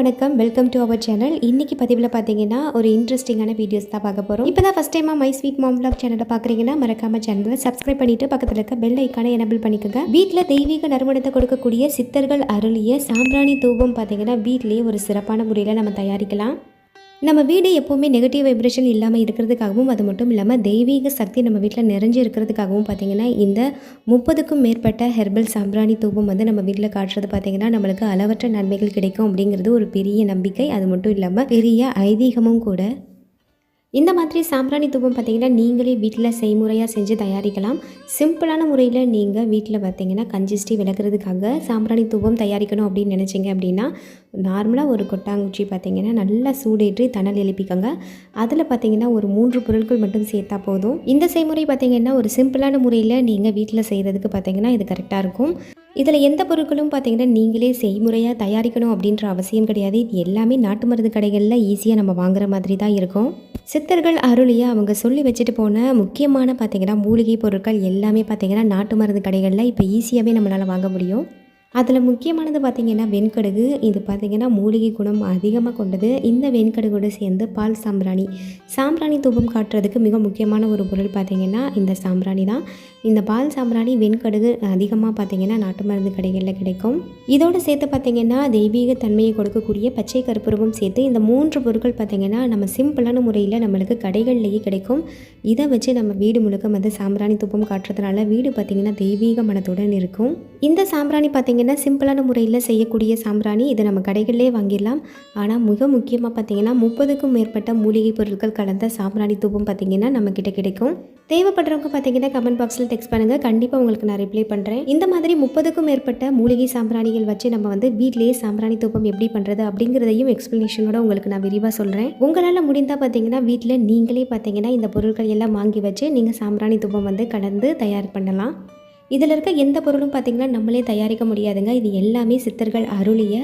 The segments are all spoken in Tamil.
வணக்கம். வெல்கம் டு அவர் சேனல் இன்னைக்கு பதிவில் பார்த்தீங்கன்னா ஒரு இன்ட்ரெஸ்டிங்கான வீடியோஸ் தான் பார்க்க போகிறோம் இப்போ தான் ஃபஸ்ட் டைமாக மை ஸ்வீட் மாம் பிளாக் சேனலை பார்க்குறீங்கன்னா மறக்காம சேனலை சப்ஸ்கிரைப் பண்ணிட்டு பக்கத்தில் இருக்க பெல் ஐக்கானை எனபிள் பண்ணிக்கோங்க. வீட்டில் தெய்வீக நறுமணத்தை கொடுக்கக்கூடிய சித்தர்கள் அருளிய சாம்பிராணி தூபம் பார்த்தீங்கன்னா வீட்லேயே ஒரு சிறப்பான முறையில் நம்ம தயாரிக்கலாம். நம்ம வீடு எப்போவுமே நெகட்டிவ் வைப்ரேஷன் இல்லாமல் இருக்கிறதுக்காகவும் அது மட்டும் இல்லாமல் தெய்வீக சக்தி நம்ம வீட்டில் நிறைஞ்சு இருக்கிறதுக்காகவும் பார்த்தீங்கன்னா இந்த முப்பதுக்கும் மேற்பட்ட ஹெர்பல் சாம்பிராணி தூபம் வந்து நம்ம வீட்டில் காட்டுறது பார்த்தீங்கன்னா நம்மளுக்கு அளவற்ற நன்மைகள் கிடைக்கும் அப்படிங்கிறது ஒரு பெரிய நம்பிக்கை. அது மட்டும் இல்லாமல் பெரிய ஐதீகமும் கூட. இந்த மாதிரி சாம்பிராணி தூபம் பார்த்தீங்கன்னா நீங்களே வீட்டில் செய்முறையாக செஞ்சு தயாரிக்கலாம். சிம்பிளான முறையில் நீங்கள் வீட்டில் பார்த்திங்கன்னா கஞ்சிஸ்டி விளக்குறதுக்காக சாம்பிராணி தூபம் தயாரிக்கணும் அப்படின்னு நினச்சிங்க அப்படின்னா நார்மலாக ஒரு கொட்டாங்குச்சி பார்த்திங்கன்னா நல்லா சூடேற்றி தணல் எழுப்பிக்கோங்க. அதில் பார்த்தீங்கன்னா ஒரு மூன்று பொருட்கள் மட்டும் சேர்த்தா போதும். இந்த செய்முறை பார்த்திங்கன்னா ஒரு சிம்பிளான முறையில் நீங்கள் வீட்டில் செய்கிறதுக்கு பார்த்தீங்கன்னா இது கரெக்டாக இருக்கும். இதில் எந்த பொருட்களும் பார்த்தீங்கன்னா நீங்களே செய்முறையாக தயாரிக்கணும் அப்படின்ற அவசியம் கிடையாது. இது எல்லாமே நாட்டு மருந்து கடைகளில் ஈஸியாக நம்ம வாங்குற மாதிரி தான் இருக்கும். சித்தர்கள் அருளிய அவங்க சொல்லி வச்சுட்டு போன முக்கியமான பார்த்திங்கன்னா மூலிகை பொருட்கள் எல்லாமே பார்த்தீங்கன்னா நாட்டு மருந்து கடைகளில் இப்போ ஈஸியாகவே நம்மளால் வாங்க முடியும். அதில் முக்கியமானது பார்த்திங்கன்னா வெண்கடுகு. இது பார்த்திங்கன்னா மூலிகை குணம் அதிகமாக கொண்டது. இந்த வெண்கடுகோடு சேர்ந்து பால் சாம்பிராணி. சாம்பிராணி தூபம் காட்டுறதுக்கு மிக முக்கியமான ஒரு பொருள் பார்த்திங்கன்னா இந்த சாம்பிராணி தான். இந்த பால் சாம்பிராணி வெண்கடுகு அதிகமாக பார்த்திங்கன்னா நாட்டு மருந்து கடைகளில் கிடைக்கும். இதோடு சேர்த்து பார்த்திங்கன்னா தெய்வீக தன்மையை கொடுக்கக்கூடிய பச்சை கருப்புருவம் சேர்த்து இந்த மூன்று பொருட்கள் பார்த்திங்கன்னா நம்ம சிம்பிளான முறையில் நம்மளுக்கு கடைகள்லேயே கிடைக்கும். இதை வச்சு நம்ம வீடு முழுக்க வந்து சாம்பிராணி துப்பம் காட்டுறதுனால வீடு பார்த்திங்கன்னா தெய்வீக மனத்துடன் இருக்கும். இந்த சாம்பிராணி பார்த்திங்கன்னா சிம்பிளான முறையில் செய்யக்கூடிய சாம்பிராணி. இதை நம்ம கடைகளிலே வாங்கிடலாம். ஆனால் மிக முக்கியமாக பார்த்திங்கன்னா முப்பதுக்கும் மேற்பட்ட மூலிகை பொருட்கள் கலந்த சாம்பிராணி தூபம் பார்த்திங்கன்னா நம்மக்கிட்ட கிடைக்கும். தேவைப்படுறவங்க பார்த்தீங்கன்னா கமெண்ட் பாக்ஸில் டெக்ஸ்ட் பண்ணுங்கள் கண்டிப்பாக உங்களுக்கு நான் ரிப்ளை பண்ணுறேன் இந்த மாதிரி முப்பதுக்கும் மேற்பட்ட மூலிகை சாம்பிராணிகள் வச்சு நம்ம வந்து வீட்டிலேயே சாம்பிராணி தூப்பம் எப்படி பண்ணுறது அப்படிங்கிறதையும் எக்ஸ்ப்ளனேஷனோட உங்களுக்கு நான் விரிவாக சொல்கிறேன் உங்களால் முடிந்தால் பார்த்தீங்கன்னா வீட்டில் நீங்களே பார்த்தீங்கன்னா இந்த பொருட்கள் எல்லாம் வாங்கி வச்சு நீங்கள் சாம்பிராணி தூபம் வந்து கலந்து தயார் பண்ணலாம். இதில் இருக்க எந்த பொருளும் பார்த்திங்கன்னா நம்மளே தயாரிக்க முடியாதுங்க. இது எல்லாமே சித்தர்கள் அருளிய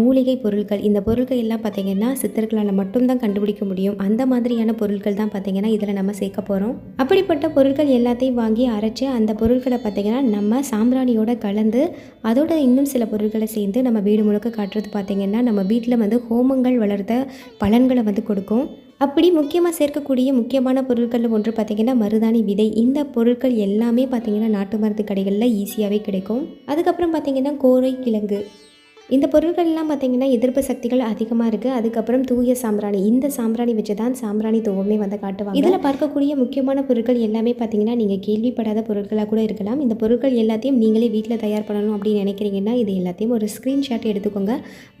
மூலிகை பொருட்கள் இந்த பொருட்கள் எல்லாம் பார்த்திங்கன்னா சித்தர்களால் மட்டும்தான் கண்டுபிடிக்க முடியும். அந்த மாதிரியான பொருட்கள் தான் பார்த்திங்கன்னா இதில் நம்ம சேர்க்க போகிறோம் அப்படிப்பட்ட பொருட்கள் எல்லாத்தையும் வாங்கி அரைச்சி அந்த பொருட்களை பார்த்திங்கன்னா நம்ம சாம்பிராணியோட கலந்து அதோட இன்னும் சில பொருட்களை சேர்ந்து நம்ம வீடு முழுக்க காட்டுறது பார்த்திங்கன்னா நம்ம வீட்டில் வந்து ஹோமங்கள் வளர்த்த பலன்களை வந்து கொடுக்கும். அப்படி முக்கியமாக சேர்க்கக்கூடிய முக்கியமான பொருட்களில் ஒன்று பார்த்திங்கன்னா மருதாணி விதை. இந்த பொருட்கள் எல்லாமே பார்த்திங்கன்னா நாட்டு மருந்து கடைகளில் ஈஸியாகவே கிடைக்கும். அதுக்கப்புறம் பார்த்திங்கன்னா கோரை கிழங்கு. இந்த பொருட்கள்லாம் பார்த்திங்கன்னா எதிர்ப்பு சக்திகள் அதிகமாக இருக்குது அதுக்கப்புறம் தூய சாம்பிராணி. இந்த சாம்பிராணி வச்சு தான் சாம்பிராணி துவமே வந்து காட்டுவாங்க. இதில் பார்க்கக்கூடிய முக்கியமான பொருட்கள் எல்லாமே பார்த்திங்கன்னா நீங்கள் கேள்விப்படாத பொருட்களாக கூட இருக்கலாம். இந்த பொருட்கள் எல்லாத்தையும் நீங்களே வீட்டில் தயார் பண்ணணும் அப்படின்னு நினைக்கிறீங்கன்னா இது எல்லாத்தையும் ஒரு ஸ்க்ரீன்ஷாட் எடுத்துக்கோங்க.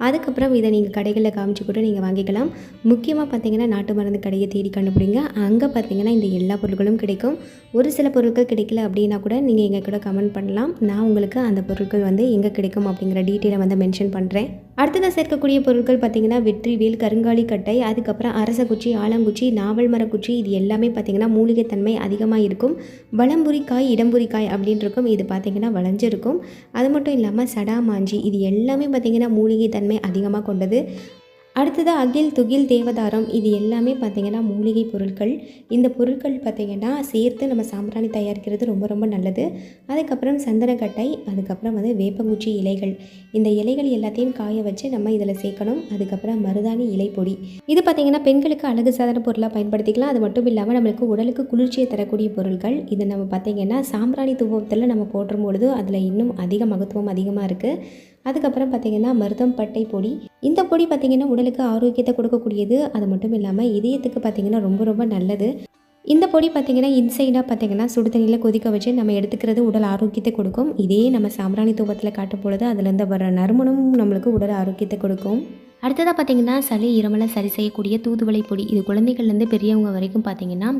அதுக்கப்புறம் இதை நீங்கள் கடைகளில் காமிச்சு கூட நீங்கள் வாங்கிக்கலாம். முக்கியமாக பார்த்தீங்கன்னா நாட்டு மருந்து கடையை தேடி கண்டுபிடிங்க. அங்கே பார்த்தீங்கன்னா இந்த எல்லா பொருட்களும் கிடைக்கும். ஒரு சில பொருட்கள் கிடைக்கல அப்படின்னா கூட நீங்கள் எங்கள் கூட கமெண்ட் பண்ணலாம். நான் உங்களுக்கு அந்த பொருட்கள் வந்து எங்கே கிடைக்கும் அப்படிங்கிற டீட்டெயிலை வந்து மென்ஷன் பண்ணுறேன் அடுத்ததாக சேர்க்கக்கூடிய பொருட்கள் பார்த்தீங்கன்னா வெற்றிவேல் கருங்காலி கட்டை அதுக்கப்புறம் குச்சி ஆலங்குச்சி நாவல் மரக்குச்சி இது எல்லாமே பார்த்தீங்கன்னா மூலிகைத்தன்மை அதிகமாக இருக்கும். வளம்புரிக்காய் இடம்புரிக்காய் இடம்புரி காய் இது பார்த்தீங்கன்னா வளைஞ்சிருக்கும். அது மட்டும் இல்லாமல் சடாமாஞ்சி இது எல்லாமே பார்த்தீங்கன்னா மூலிகைத்தன்மை அதிகமாக கொண்டது. அடுத்தது அகில் துகில் தேவதாரம். இது எல்லாமே பார்த்திங்கன்னா மூலிகை பொருட்கள். இந்த பொருட்கள் பார்த்திங்கன்னா சேர்த்து நம்ம சாம்பிராணி தயாரிக்கிறது ரொம்ப ரொம்ப நல்லது. அதுக்கப்புறம் சந்தனக்கட்டை அதுக்கப்புறம் வந்து வேப்பங்குச்சி இலைகள். இந்த இலைகள் எல்லாத்தையும் காய வச்சு நம்ம இதில் சேர்க்கணும். அதுக்கப்புறம் மருதாணி இலை பொடி இது பார்த்திங்கன்னா பெண்களுக்கு அழகு சாதன பொருளாக பயன்படுத்திக்கலாம். அது மட்டும் இல்லாமல் நம்மளுக்கு உடலுக்கு குளிர்ச்சியை தரக்கூடிய பொருட்கள். இது நம்ம பார்த்திங்கன்னா சாம்பிராணி தூபத்தில் நம்ம போற்றும் பொழுது அதில் இன்னும் அதிக மகத்துவம் அதிகமாக இருக்குது அதுக்கப்புறம் பார்த்திங்கன்னா மருதம் பட்டை பொடி. இந்த பொடி பார்த்திங்கன்னா உடலுக்கு ஆரோக்கியத்தை கொடுக்கக்கூடியது. அது மட்டும் இல்லாமல் இதயத்துக்கு பார்த்திங்கன்னா ரொம்ப ரொம்ப நல்லது. இந்த பொடி பார்த்திங்கன்னா இன்சைடாக பார்த்திங்கன்னா சுடு தண்ணியில் கொதிக்க வச்சு நம்ம எடுத்துக்கிறது உடல் ஆரோக்கியத்தை கொடுக்கும். இதே நம்ம சாம்பிராணி தூபத்தில் காட்டும் பொழுது அதுலேருந்து வர நறுமணமும் நம்மளுக்கு உடல் ஆரோக்கியத்தை கொடுக்கும். அடுத்ததாக பார்த்தீங்கன்னா சளி இருமலை சரி செய்யக்கூடிய தூதுவளை பொடி. இது குழந்தைகள்லேருந்து பெரியவங்க வரைக்கும் பார்த்தீங்கன்னா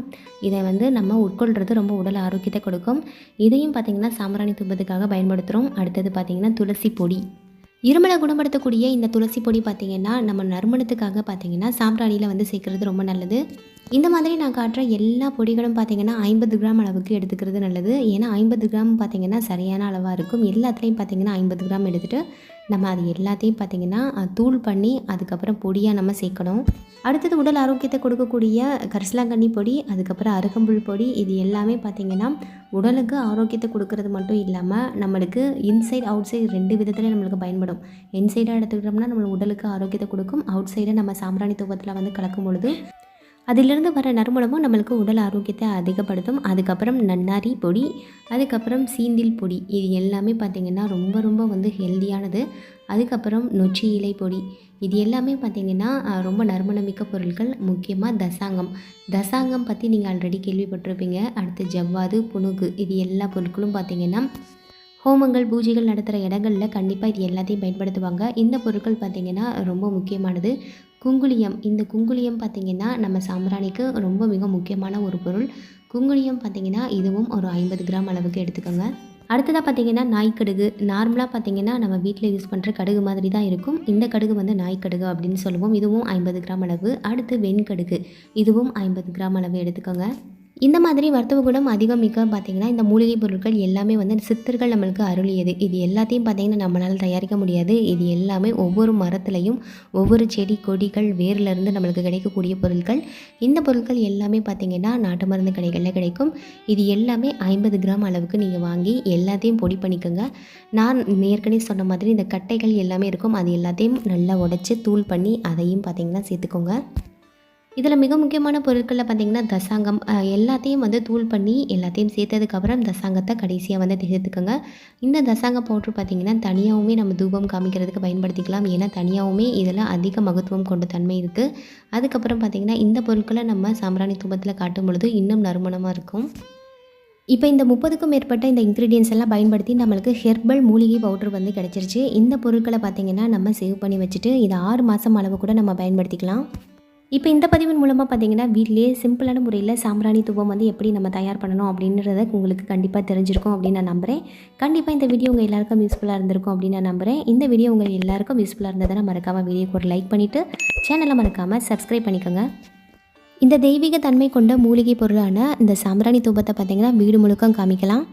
இதை வந்து நம்ம உட்கொள்கிறது ரொம்ப உடல் ஆரோக்கியத்தை கொடுக்கும். இதையும் பார்த்திங்கன்னா சாம்பிராணி தூபத்துக்காக பயன்படுத்துகிறோம் அடுத்தது பார்த்தீங்கன்னா துளசி பொடி. இருமலை குணப்படுத்தக்கூடிய இந்த துளசி பொடி பார்த்தீங்கன்னா நம்ம நறுமணத்துக்காக பார்த்தீங்கன்னா சாம்பிராணியில் வந்து சேர்க்குறது ரொம்ப நல்லது. இந்த மாதிரி நான் காட்டுற எல்லா பொடிகளும் பார்த்திங்கன்னா ஐம்பது கிராம் அளவுக்கு எடுத்துக்கிறது நல்லது. ஏன்னா ஐம்பது கிராம் பார்த்திங்கன்னா சரியான அளவாக இருக்கும். எல்லாத்துலேயும் பார்த்தீங்கன்னா ஐம்பது கிராம் எடுத்துகிட்டு நம்ம அது எல்லாத்தையும் பார்த்தீங்கன்னா தூள் பண்ணி அதுக்கப்புறம் பொடியாக நம்ம சேர்க்கணும். அடுத்தது உடல் ஆரோக்கியத்தை கொடுக்கக்கூடிய கரிசலாங்கண்ணி பொடி அதுக்கப்புறம் அருகம்புல் பொடி இது எல்லாமே பார்த்திங்கன்னா உடலுக்கு ஆரோக்கியத்தை கொடுக்கறது மட்டும் இல்லாமல் நம்மளுக்கு இன்சைட் அவுட் சைடு ரெண்டு விதத்தில் நம்மளுக்கு பயன்படும். இன்சைடாக எடுத்துக்கிட்டோம்னா நம்ம உடலுக்கு ஆரோக்கியத்தை கொடுக்கும். அவுட் சைடை நம்ம சாம்பிராணி தூக்கத்தில் வந்து கலக்கும் பொழுது அதிலிருந்து வர நறுமணமும் நம்மளுக்கு உடல் ஆரோக்கியத்தை அதிகப்படுத்தும். அதுக்கப்புறம் நன்னாரி பொடி அதுக்கப்புறம் சீந்தில் பொடி. இது எல்லாமே பார்த்திங்கன்னா ரொம்ப ரொம்ப வந்து ஹெல்தியானது அதுக்கப்புறம் நொச்சி இலை பொடி. இது எல்லாமே பார்த்திங்கன்னா ரொம்ப நறுமணமிக்க பொருட்கள். முக்கியமாக தசாங்கம். தசாங்கம் பற்றி நீங்கள் ஆல்ரெடி கேள்விப்பட்டிருப்பீங்க. அடுத்து ஜவ்வாது புணுகு இது எல்லா பொருட்களும் பார்த்திங்கன்னா ஹோமங்கள் பூஜைகள் நடத்துகிற இடங்களில் கண்டிப்பாக இது எல்லாத்தையும் பயன்படுத்துவாங்க. இந்த பொருட்கள் பார்த்திங்கன்னா ரொம்ப முக்கியமானது. குங்குளியம். இந்த குங்குளியம் பார்த்திங்கன்னா நம்ம சாம்பிராணிக்கு ரொம்ப மிக முக்கியமான ஒரு பொருள். குங்குளியம் பார்த்திங்கன்னா இதுவும் ஒரு ஐம்பது கிராம் அளவுக்கு எடுத்துக்கோங்க. அடுத்ததாக பார்த்தீங்கன்னா நாய்க்கடுகு. நார்மலாக பார்த்தீங்கன்னா நம்ம வீட்டில் யூஸ் பண்ணுற கடுகு மாதிரி தான் இருக்கும். இந்த கடுகு வந்து நாய்க்கடுகு அப்படின்னு சொல்லுவோம். இதுவும் ஐம்பது கிராம் அளவு. அடுத்து வெண்கடுகு. இதுவும் ஐம்பது கிராம் அளவு எடுத்துக்கோங்க. இந்த மாதிரி மருத்துவ குணம் அதிகம் மிக்க பார்த்தீங்கன்னா இந்த மூலிகை பொருட்கள் எல்லாமே வந்து சித்தர்கள் நம்மளுக்கு அருளியது. இது எல்லாத்தையும் பார்த்தீங்கன்னா நம்மளால் தயாரிக்க முடியாது. இது எல்லாமே ஒவ்வொரு மரத்துலையும் ஒவ்வொரு செடி கொடிகள் வேர்லேருந்து நம்மளுக்கு கிடைக்கக்கூடிய பொருட்கள். இந்த பொருட்கள் எல்லாமே பார்த்தீங்கன்னா நாட்டு மருந்து கடைகளில் கிடைக்கும். இது எல்லாமே ஐம்பது கிராம் அளவுக்கு நீங்கள் வாங்கி எல்லாத்தையும் பொடி பண்ணிக்கோங்க. நான் ஏற்கனவே சொன்ன மாதிரி இந்த கட்டைகள் எல்லாமே இருக்கும். அது எல்லாத்தையும் நல்லா உடச்சி தூள் பண்ணி அதையும் பார்த்தீங்கன்னா சேர்த்துக்கோங்க. இதில் மிக முக்கியமான பொருட்களில் பார்த்தீங்கன்னா தசாங்கம் எல்லாத்தையும் வந்து தூள் பண்ணி எல்லாத்தையும் சேர்த்ததுக்கப்புறம் தசாங்கத்தை கடைசியாக வந்து சேர்த்துக்கோங்க இந்த தசாங்க பவுட்ரு பார்த்தீங்கன்னா தனியாகவுமே நம்ம தூபம் காமிக்கிறதுக்கு பயன்படுத்திக்கலாம். ஏன்னா தனியாகவுமே இதில் அதிக மகத்துவம் கொண்ட தன்மை இருக்குது அதுக்கப்புறம் பார்த்தீங்கன்னா இந்த பொருட்களை நம்ம சாம்பிராணி தூபத்தில் காட்டும் பொழுது இன்னும் நறுமணமாக இருக்கும். இப்போ இந்த முப்பதுக்கும் மேற்பட்ட இந்த இன்க்ரீடியன்ஸ் எல்லாம் பயன்படுத்தி நம்மளுக்கு ஹெர்பல் மூலிகை பவுடர் வந்து கிடச்சிருச்சு. இந்த பொருட்களை பார்த்தீங்கன்னா நம்ம சேவ் பண்ணி வச்சுட்டு இது ஆறு மாதம் அளவு கூட நம்ம பயன்படுத்திக்கலாம். இப்போ இந்த பதிவின் மூலமாக பார்த்தீங்கன்னா வீட்டிலேயே சிம்பிளான முறையில் சாம்பிராணி தூபம் வந்து எப்படி நம்ம தயார் பண்ணணும் அப்படின்றத உங்களுக்கு கண்டிப்பாக தெரிஞ்சிருக்கும் அப்படின்னு நான் நம்புகிறேன் கண்டிப்பாக இந்த வீடியோ உங்கள் எல்லாருக்கும் யூஸ்ஃபுல்லாக இருந்திருக்கும் அப்படின்னு நான் நம்புகிறேன் இந்த வீடியோ உங்கள் எல்லாருக்கும் யூஸ்ஃபுல்லாக இருந்ததுன்னா மறக்காமல் வீடியோக்கு ஒரு லைக் பண்ணிவிட்டு சேனலை மறக்காமல் சப்ஸ்கிரைப் பண்ணிக்கோங்க. இந்த தெய்வீக தன்மை கொண்ட மூலிகை பொருளான இந்த சாம்பிராணி தூபத்தை பார்த்தீங்கன்னா வீடு முழுக்கம் காமிக்கலாம்.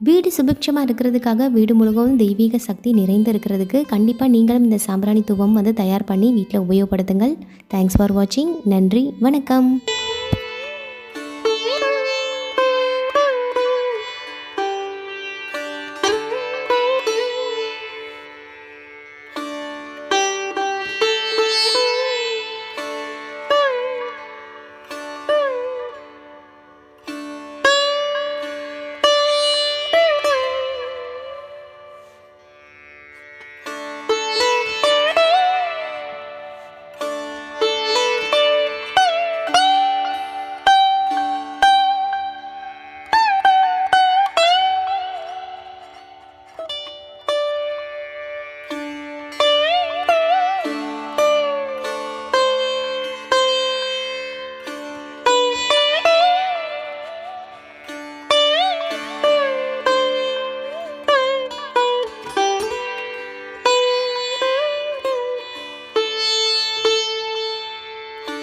வீடு சுபிக்ஷமாக இருக்கிறதுக்காக வீடு முழுவதும் தெய்வீக சக்தி நிறைந்து இருக்கிறதுக்கு கண்டிப்பாக நீங்களும் இந்த சாம்பிராணி தூவம் வந்து தயார் பண்ணி வீட்டில் உபயோகப்படுத்துங்கள். தேங்க்ஸ் ஃபார் வாட்சிங் நன்றி. வணக்கம்.